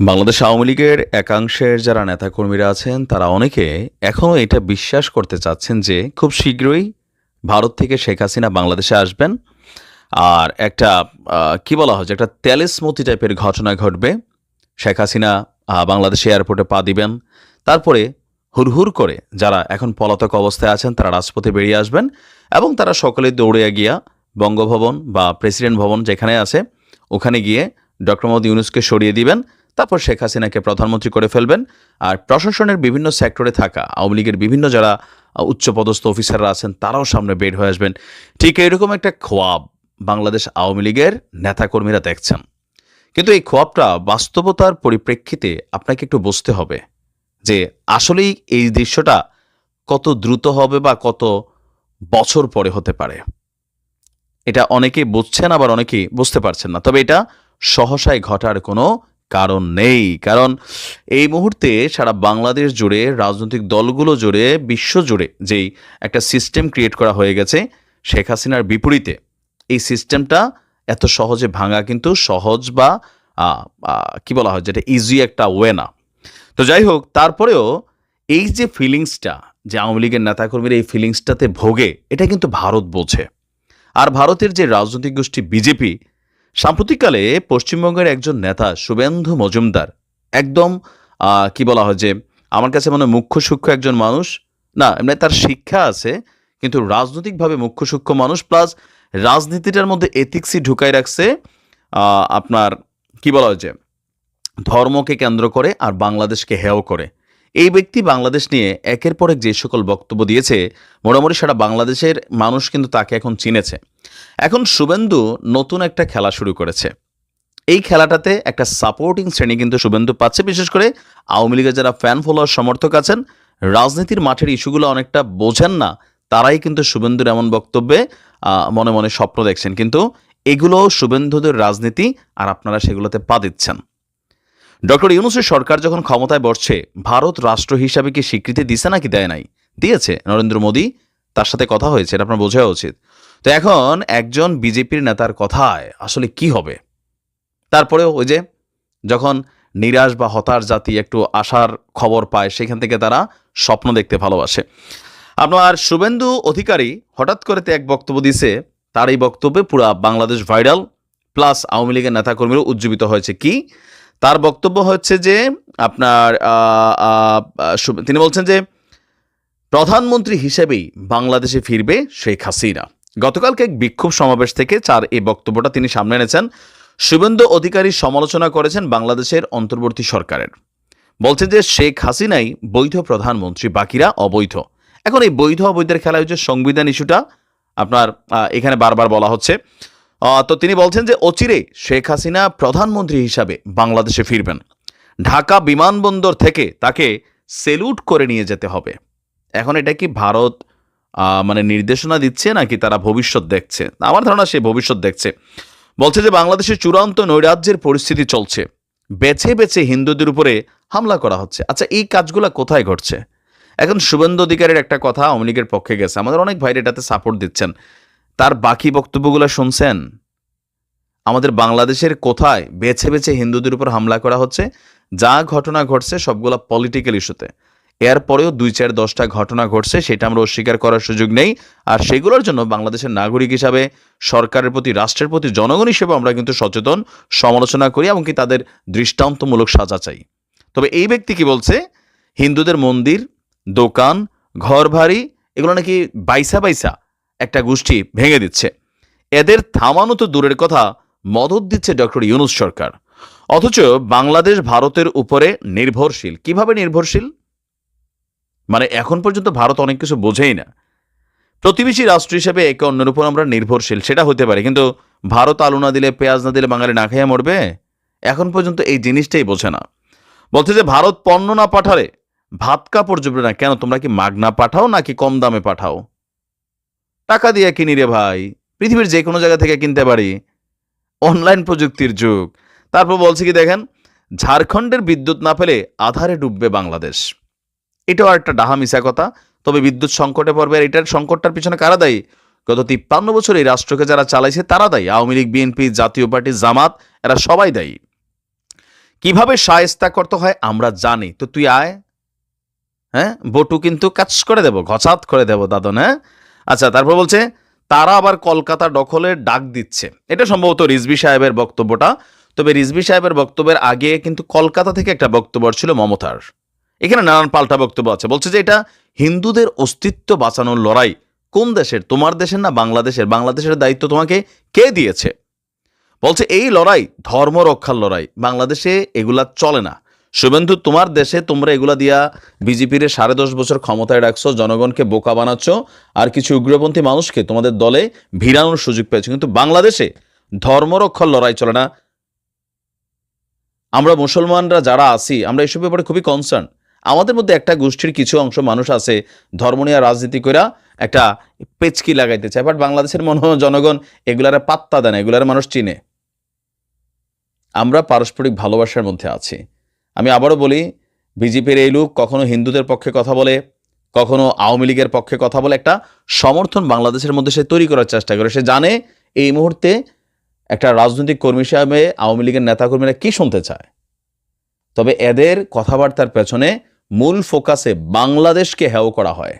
বাংলাদেশ আওয়ামী লীগের একাংশের যারা নেতাকর্মীরা আছেন, তারা অনেকে এখনও এটা বিশ্বাস করতে চাচ্ছেন যে খুব শীঘ্রই ভারত থেকে শেখ হাসিনা বাংলাদেশে আসবেন। আর একটা কি বলা হয় একটা তেলেসমতি টাইপের ঘটনা ঘটবে। শেখ হাসিনা বাংলাদেশ এয়ারপোর্টে পা দিবেন। তারপরে হুড়হুড় করে যারা এখন পলাতক অবস্থায় আছেন, তারা রাজপথে বেরিয়ে আসবেন এবং তারা সকলে দৌড়ে গিয়া বঙ্গভবন বা প্রেসিডেন্ট ভবন যেখানে আছে, ওখানে গিয়ে ডক্টর মোহাম্মদ ইউনুসকে সরিয়ে দিবেন। তারপর শেখ হাসিনাকে প্রধানমন্ত্রী করে ফেলবেন। আর প্রশাসনের বিভিন্ন সেক্টরে থাকা আওয়ামী লীগের বিভিন্ন যারা উচ্চপদস্থ অফিসাররা আছেন, তারাও সামনে বের হয়ে আসবেন। ঠিক এরকম একটা খোয়াব বাংলাদেশ আওয়ামী লীগের নেতাকর্মীরা দেখছেন। কিন্তু এই খোয়াবটা বাস্তবতার পরিপ্রেক্ষিতে আপনাকে একটু বুঝতে হবে যে আসলেই এই দৃশ্যটা কত দ্রুত হবে বা কত বছর পরে হতে পারে। এটা অনেকেই বুঝছেন, আবার অনেকেই বুঝতে পারছেন না। তবে এটা সহসায় ঘটার কোনো কারণ নেই। কারণ এই মুহূর্তে সারা বাংলাদেশ জুড়ে, রাজনৈতিক দলগুলো জুড়ে, বিশ্ব জুড়ে যেই একটা সিস্টেম ক্রিয়েট করা হয়ে গেছে, শেখ হাসিনার বিপরীতে, এই সিস্টেমটা এত সহজে ভাঙা কিন্তু সহজ বা কি বলা হয় যেটা ইজি একটা ওয়ে না। তো যাই হোক, তারপরেও এই যে ফিলিংসটা যে আওয়ামী লীগের নেতাকর্মীরা এই ফিলিংসটাতে ভোগে, এটা কিন্তু ভারত বোঝে। আর ভারতের যে রাজনৈতিক গোষ্ঠী বিজেপি সাম্প্রতিককালে পশ্চিমবঙ্গের একজন নেতা শুভেন্দু মজুমদার, একদম কি বলা হয় যে, আমার কাছে মনে মুখ্য সূক্ষ্ম একজন মানুষ। না, এমনি তার শিক্ষা আছে, কিন্তু রাজনৈতিকভাবে মুখ্য সূক্ষ্ম মানুষ, প্লাস রাজনীতিটার মধ্যে এথিক্সই ঢুকাই রাখছে আপনার, কি বলা হয় যে, ধর্মকে কেন্দ্র করে আর বাংলাদেশকে হেয় করে। এই ব্যক্তি বাংলাদেশ নিয়ে একের পর এক যে সকল বক্তব্য দিয়েছে, মোটামুটি সারা বাংলাদেশের মানুষ কিন্তু তাকে এখন চিনেছে। এখন শুভেন্দু নতুন একটা খেলা শুরু করেছে। এই খেলাটাতে একটা সাপোর্টিং শ্রেণি কিন্তু শুভেন্দু পাচ্ছে, বিশেষ করে আওয়ামী লীগের যারা ফ্যান ফলোয়ার সমর্থক আছেন, রাজনীতির মাঠের ইস্যুগুলো অনেকটা বোঝেন না, তারাই কিন্তু শুভেন্দুর এমন বক্তব্যে মনে মনে স্বপ্ন দেখছেন। কিন্তু এগুলো শুভেন্দুদের রাজনীতি, আর আপনারা সেগুলোতে পা দিচ্ছেন। ডক্টর ইউনুসের সরকার যখন ক্ষমতায় বসছে, ভারত রাষ্ট্র হিসাবে কি স্বীকৃতি দিছে নাকি দেয় নাই? দিয়েছে, নরেন্দ্র মোদী তার সাথে কথা হয়েছে, এটা আপনার বোঝা উচিত। তো এখন একজন বিজেপির নেতার কথায় আসলে কি হবে? তারপরে ওই যে যখন নিরাশ বা হতাশ জাতি একটু আশার খবর পায়, সেখান থেকে তারা স্বপ্ন দেখতে ভালোবাসে। আপনার শুভেন্দু অধিকারী হঠাৎ করে এক বক্তব্য দিছে, তার এই বক্তব্যে পুরা বাংলাদেশ ভাইরাল, প্লাস আওয়ামী লীগের নেতাকর্মীরা উজ্জীবিত হয়েছে। কি? তার বক্তব্য হচ্ছে যে আপনার তিনি বলছেন যে প্রধানমন্ত্রী হিসেবেই বাংলাদেশে ফিরবে শেখ হাসিনা। গতকালকে এক বিক্ষোভ সমাবেশ থেকে চার এই বক্তব্যটা তিনি সামনে এনেছেন। শুভেন্দু অধিকারী সমালোচনা করেছেন বাংলাদেশের অন্তর্বর্তী সরকারের। বলছে যে শেখ হাসিনাই বৈধ প্রধানমন্ত্রী, বাকিরা অবৈধ। এখন এই বৈধ অবৈধের খেলা হচ্ছে সংবিধান ইস্যুটা আপনার এখানে বারবার বলা হচ্ছে। তো তিনি বলছেন যে অচিরে শেখ হাসিনা প্রধানমন্ত্রী হিসাবে বাংলাদেশে ফিরবেন। ঢাকা বিমানবন্দর থেকে তাকে সেলুট করে নিয়ে যেতে হবে। এখন এটা কি ভারত মানে নির্দেশনা দিচ্ছে নাকি তারা ভবিষ্যৎ দেখছে? আমার ধারণা সে ভবিষ্যৎ দেখছে। বলছে যে বাংলাদেশে চূড়ান্ত নৈরাজ্যের পরিস্থিতি চলছে। বেছে বেছে হিন্দুদের উপরে হামলা করা হচ্ছে। আচ্ছা এই কাজগুলো কোথায় ঘটছে? এখন শুভেন্দু অধিকারের একটা কথা আওয়ামী লীগের পক্ষে গেছে। আমাদের অনেক ভাইরা এটাতে সাপোর্ট দিচ্ছেন। তার বাকি বক্তব্যগুলো শুনছেন? আমাদের বাংলাদেশের কোথায় বেছে বেছে হিন্দুদের উপর হামলা করা হচ্ছে? যা ঘটনা ঘটছে সবগুলা পলিটিক্যাল ইস্যুতে এরপরেও দুই চার দশটা ঘটনা ঘটছে, সেটা আমরা অস্বীকার করার সুযোগ নেই। আর সেগুলোর জন্য বাংলাদেশের নাগরিক হিসাবে, সরকারের প্রতি, রাষ্ট্রের প্রতি জনগণ হিসেবে আমরা কিন্তু সচেতন, সমালোচনা করি এবং কি তাদের দৃষ্টান্তমূলক সাজা চাই। তবে এই ব্যক্তি কি বলছে? হিন্দুদের মন্দির, দোকান ঘর ভারী এগুলো নাকি বাইসা বাইসা। একটা গোষ্ঠী ভেঙে দিচ্ছে। এদের থামানো তো দূরের কথা, মদত দিচ্ছে ডক্টর ইউনুস সরকার। অথচ বাংলাদেশ ভারতের উপরে নির্ভরশীল। কীভাবে নির্ভরশীল? মানে এখন পর্যন্ত ভারত অনেক কিছু বোঝেই না। প্রতিবেশী রাষ্ট্র হিসেবে একে অন্যের উপর আমরা নির্ভরশীল, সেটা হতে পারে। কিন্তু ভারত আলু না দিলে, পেঁয়াজ না দিলে বাঙালি না খাইয়া মরবে? এখন পর্যন্ত এই জিনিসটাই বোঝে না। বলছে যে, ভারত পণ্য না পাঠালে ভাত কাপড় জুটবে না কেন? তোমরা কি মাগনা পাঠাও নাকি কম দামে পাঠাও? টাকা দিয়ে কিনি রে ভাই। পৃথিবীর যে কোনো জায়গা থেকে কিনতে পারি। অনলাইন প্রযুক্তির যুগ। তারপর বলছে কি দেখেন, ঝাড়খণ্ডের বিদ্যুৎ না পেলে আধারে ডুববে বাংলাদেশ। এটাও একটা ডাহা মিশা কথা, তবে বিদ্যুৎ সংকটে পড়বে আর এটার সংকটটার পিছনে কারা দায়ী? গত তিপ্পান্ন বছর এই রাষ্ট্রকে যারা চালাইছে, তারা দায়ী। আওয়ামী লীগ, বিএনপি, জাতীয় পার্টি, জামাত, এরা সবাই দায়ী। কীভাবে সায়স্তা করতে হয় আমরা জানি। তো তুই আয়। হ্যাঁ? বটু কিন্তু কাজ করে দেব, ঘচাত করে দেব, দাদন হ্যাঁ? আচ্ছা তারপর বলছে, তারা আবার কলকাতা দখলের ডাক দিচ্ছে। এটা সম্ভবত রিজবি সাহেবের বক্তব্যটা। তবে রিজবি সাহেবের বক্তব্যের আগে কিন্তু কলকাতা থেকে একটা বক্তব্য ছিল মমতার। এখানে নানান পাল্টা বক্তব্য আছে। বলছে যে এটা হিন্দুদের অস্তিত্ব বাঁচানোর লড়াই। কোন দেশের? তোমার দেশের না বাংলাদেশের? বাংলাদেশের দায়িত্ব তোমাকে কে দিয়েছে? বলছে, এই লড়াই ধর্ম রক্ষার লড়াই। বাংলাদেশে এগুলা চলে না। শুভেন্দু, তোমার দেশে তোমরা এগুলা দিয়া বিজেপির সাড়ে দশ বছর ক্ষমতায় রাখছো, জনগণকে বোকা বানাচ্ছ, আর কিছু উগ্রপন্থী মানুষকে তোমাদের দলে ভিড়ানোর সুযোগ পেয়েছ। কিন্তু বাংলাদেশে ধর্ম রক্ষার লড়াই চলে না। আমরা মুসলমানরা যারা আছি, আমরা এসব ব্যাপারে খুবই কনসার্ন আমাদের মধ্যে একটা গোষ্ঠীর কিছু অংশ মানুষ আছে, ধর্ম নিয়ে রাজনীতি কইরা একটা পেচকি লাগাইতে চায় বাট বাংলাদেশের মনে জনগণ এগুলারে পাত্তা দেয় না, এগুলার মানুষ চিনে। আমরা পারস্পরিক ভালোবাসার মধ্যে আছি। আমি আবারও বলি, বিজেপির এই লোক কখনো হিন্দুদের পক্ষে কথা বলে, কখনো আওয়ামী লীগের পক্ষে কথা বলে, একটা সমর্থন বাংলাদেশের মধ্যে সে তৈরি করার চেষ্টা করে। সে জানে এই মুহূর্তে একটা রাজনৈতিক কর্মী হিসাবে আওয়ামী লীগের নেতাকর্মীরা কি শুনতে চায়। তবে এদের কথাবার্তার পেছনে মূল ফোকাসে বাংলাদেশকে হেয় করা হয়।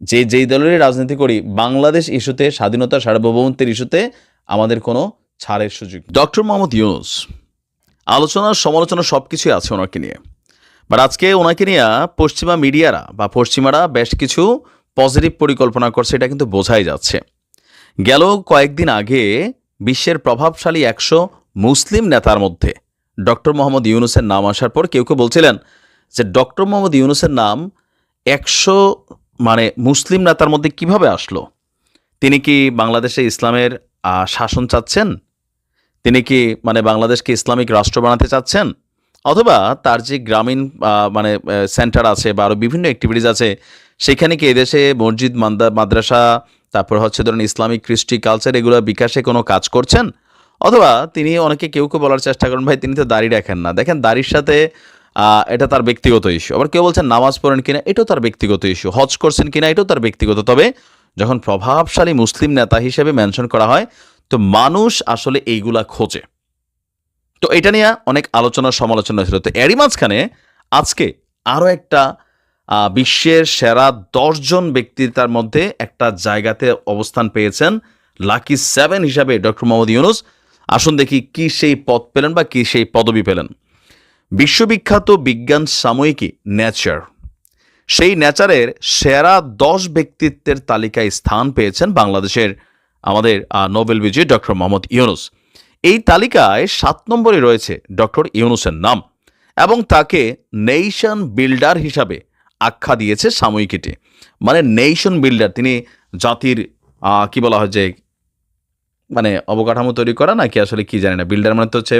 যে যেই দলেরই রাজনীতি করি, বাংলাদেশ ইস্যুতে, স্বাধীনতা সার্বভৌমত্বের ইস্যুতে আমাদের কোনো ছাড়ের সুযোগ ডক্টর মোহাম্মদ ইউনুস আলোচনা, সমালোচনা সব কিছুই আছে ওনাকে নিয়ে। বাট আজকে ওনাকে নিয়ে পশ্চিমা মিডিয়ারা বা পশ্চিমারা বেশ কিছু পজিটিভ পরিকল্পনা করছে, এটা কিন্তু বোঝাই যাচ্ছে। গেল কয়েকদিন আগে বিশ্বের প্রভাবশালী একশো মুসলিম নেতার মধ্যে ডক্টর মোহাম্মদ ইউনুসের নাম আসার পর কেউ কেউ বলছিলেন যে, ডক্টর মোহাম্মদ ইউনুসের নাম একশো মানে মুসলিম নেতার মধ্যে কীভাবে আসলো? তিনি কি বাংলাদেশে ইসলামের শাসন চাচ্ছেন তিনি কি মানে বাংলাদেশকে ইসলামিক রাষ্ট্র বানাতে চাচ্ছেন? অথবা তার যে গ্রামীণ মানে সেন্টার আছে বা আরও বিভিন্ন অ্যাক্টিভিটিস আছে, সেখানে কি এদেশে মসজিদ, মান্দা, মাদ্রাসা, তারপর হচ্ছে ধরুন ইসলামিক কৃষ্টি কালচার এগুলো বিকাশে কোনো কাজ করছেন? অথবা তিনি অনেকে কেউ কেউ বলার চেষ্টা করেন, ভাই, তিনি তো দাড়ি রাখেন না। দেখেন, দাড়ির সাথে এটা তার ব্যক্তিগত ইস্যু আবার কেউ বলছেন, নামাজ পড়েন কিনা? এটাও তার ব্যক্তিগত ইস্যু হজ করছেন কিনা? এটাও তার ব্যক্তিগত। তবে যখন প্রভাবশালী মুসলিম নেতা হিসেবে মেনশন করা হয় তো মানুষ আসলে এইগুলা খোঁজে। তো এটা নিয়ে অনেক আলোচনা সমালোচনা ছিল। তো এরই মাঝখানে আজকে আরও একটা বিশ্বের সেরা দশজন ব্যক্তি তার মধ্যে একটা জায়গাতে অবস্থান পেয়েছেন লাকি সেভেন হিসাবে ডক্টর মোহাম্মদ ইউনুস। আসুন দেখি কি সেই পদ পেলেন বা কি সেই পদবি পেলেন। বিশ্ববিখ্যাত বিজ্ঞান সাময়িকী নেচার। সেই নেচারের সেরা দশ ব্যক্তিত্বের তালিকায় স্থান পেয়েছেন বাংলাদেশের আমাদের নোবেল বিজয়ী ডক্টর মোহাম্মদ ইউনুস। এই তালিকায় সাত নম্বরে রয়েছে ডক্টর ইউনুসের নাম এবং তাকে নেশন বিল্ডার হিসাবে আখ্যা দিয়েছে সাময়িকীটি মানে নেশন বিল্ডার, তিনি জাতির কি বলা হয় যে মানে অবকাঠামো তৈরি করা নাকি আসলে কি জানি না। বিল্ডার মানে তো হচ্ছে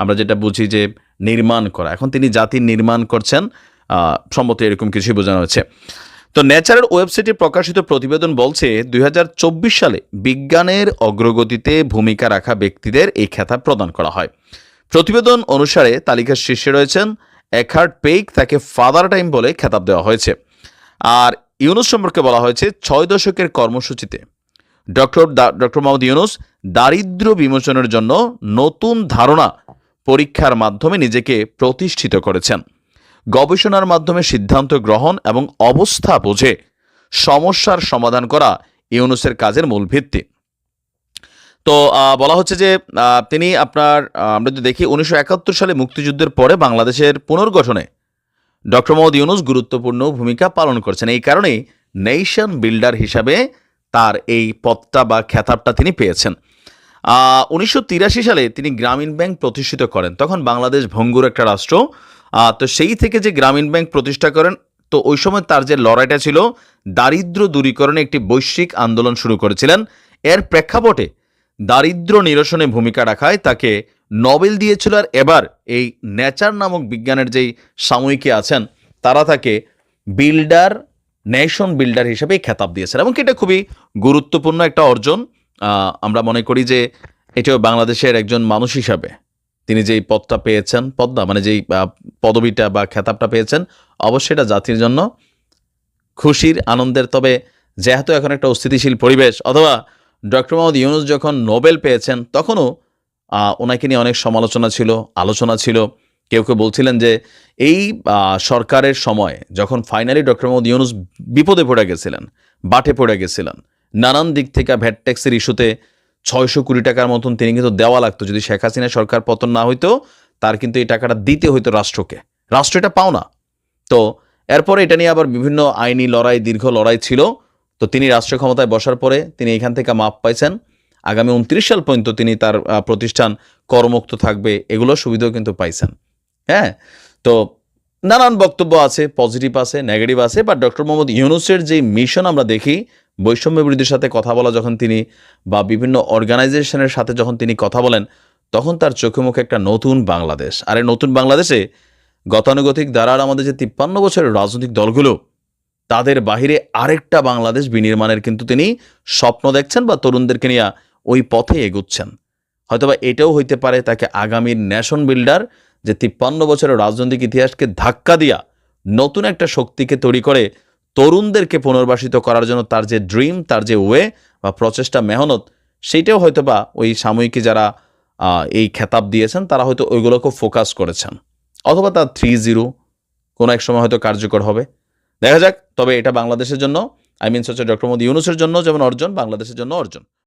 আমরা যেটা বুঝি যে নির্মাণ করা। এখন তিনি জাতির নির্মাণ করছেন সম্ভবত এরকম কিছুই বোঝানো হচ্ছে তো ন্যাচারাল ওয়েবসাইটে প্রকাশিত প্রতিবেদন বলছে, দুই হাজার চব্বিশ সালে বিজ্ঞানের অগ্রগতিতে ভূমিকা রাখা ব্যক্তিদের এই খেতাব প্রদান করা হয়। প্রতিবেদন অনুসারে তালিকার শীর্ষে রয়েছেন এখার্ড পেইক, তাকে ফাদার টাইম বলে খেতাব দেওয়া হয়েছে। আর ইউনুস সম্পর্কে বলা হয়েছে, ছয় দশকের কর্মসূচিতে ডক্টর ডক্টর মোহাম্মদ ইউনুস দারিদ্র্য বিমোচনের জন্য নতুন ধারণা পরীক্ষার মাধ্যমে নিজেকে প্রতিষ্ঠিত করেছেন। গবেষণার মাধ্যমে সিদ্ধান্ত গ্রহণ এবং অবস্থা বুঝে সমস্যার সমাধান করা ইউনুসের কাজের মূল ভিত্তি। তো বলা হচ্ছে যে তিনি আপনার আমরা যদি দেখি, উনিশশো একাত্তর সালে মুক্তিযুদ্ধের পরে বাংলাদেশের পুনর্গঠনে ডক্টর মোহাম্মদ ইউনুস গুরুত্বপূর্ণ ভূমিকা পালন করছেন। এই কারণেই নেশন বিল্ডার হিসাবে তার এই পদটা বা খেতাবটা তিনি পেয়েছেন। উনিশশো তিরাশি সালে তিনি গ্রামীণ ব্যাংক প্রতিষ্ঠিত করেন। তখন বাংলাদেশ ভঙ্গুর একটা রাষ্ট্র। তো সেই থেকে যে গ্রামীণ ব্যাংক প্রতিষ্ঠা করেন, তো ওই সময় তার যে লড়াইটা ছিল, দারিদ্র দূরীকরণে একটি বৈশ্বিক আন্দোলন শুরু করেছিলেন। এর প্রেক্ষাপটে দারিদ্র নিরসনে ভূমিকা রাখায় তাকে নোবেল দিয়েছিল আর এবার এই নেচার নামক বিজ্ঞানের যেই সাময়িকী আছেন, তারা তাকে বিল্ডার, নেশন বিল্ডার হিসেবে খেতাব দিয়েছেন এবং এটা খুবই গুরুত্বপূর্ণ একটা অর্জন। আমরা মনে করি যে এটাও বাংলাদেশের একজন মানুষ হিসাবে। তিনি যেই পদটা পেয়েছেন পদটা মানে যেই পদবিটা বা খেতাবটা পেয়েছেন, অবশ্যই এটা জাতির জন্য খুশির আনন্দের। তবে যেহেতু এখন একটা অস্থিতিশীল পরিবেশ, অথবা ডক্টর মোহাম্মদ ইউনুস যখন নোবেল পেয়েছেন, তখনও ওনাকে নিয়ে অনেক সমালোচনা ছিল, আলোচনা ছিল। কেউ কেউ বলছিলেন যে, এই সরকারের সময় যখন ফাইনালি ডক্টর মোহাম্মদ ইউনুস বিপদে পড়ে গেছিলেন, বাটে পড়ে গেছিলেন, নানান দিক থেকে ভ্যাট ট্যাক্সের ইস্যুতে ছয়শো কোটি টাকার মতন তিনি কিন্তু দেওয়া লাগতো। যদি শেখ হাসিনা সরকার পতন না হইতো, তার কিন্তু এই টাকাটা দিতে হইতো রাষ্ট্রকে। রাষ্ট্র এটা পাও না তো এরপরে এটা নিয়ে আবার বিভিন্ন আইনি লড়াই, দীর্ঘ লড়াই ছিল। তো তিনি রাষ্ট্র ক্ষমতায় বসার পরে তিনি এখান থেকে মাপ পাইছেন। আগামী উনত্রিশ সাল পর্যন্ত তিনি তার প্রতিষ্ঠান করমুক্ত থাকবে এগুলো সুবিধাও কিন্তু পাইছেন। হ্যাঁ? তো নানান বক্তব্য আছে পজিটিভ আছে নেগেটিভ আছে বাট ডক্টর মোহাম্মদ ইউনুসের যে মিশন আমরা দেখি বৈষম্য বিরোধীর সাথে কথা বলা যখন তিনি বা বিভিন্ন অর্গানাইজেশনের সাথে যখন তিনি কথা বলেন, তখন তার চোখে মুখে একটা নতুন বাংলাদেশ। আর এই নতুন বাংলাদেশে গতানুগতিক দ্বারার আমাদের যে তিপ্পান্ন বছরের রাজনৈতিক দলগুলো, তাদের বাহিরে আরেকটা বাংলাদেশ বিনির্মাণের কিন্তু তিনি স্বপ্ন দেখছেন বা তরুণদেরকে নিয়ে ওই পথে এগুচ্ছেন। হয়তোবা এটাও হইতে পারে তাকে আগামীর ন্যাশন বিল্ডার যে তিপ্পান্ন বছরের রাজনৈতিক ইতিহাসকে ধাক্কা দিয়া নতুন একটা শক্তিকে তৈরি করে তরুণদেরকে পুনর্বাসিত করার জন্য তার যে ড্রিম, তার যে ওয়ে বা প্রচেষ্টা, মেহনত, সেইটাও হয়তো বা ওই সাময়িকী যারা এই খেতাব দিয়েছেন, তারা হয়তো ওইগুলোকে ফোকাস করেছেন। অথবা তার থ্রি জিরো কোনো এক সময় হয়তো কার্যকর হবে। দেখা যাক, তবে এটা বাংলাদেশের জন্য আই মিন হচ্ছে ডক্টর মোদী ইউনুসের জন্য যেমন অর্জন, বাংলাদেশের জন্য অর্জন।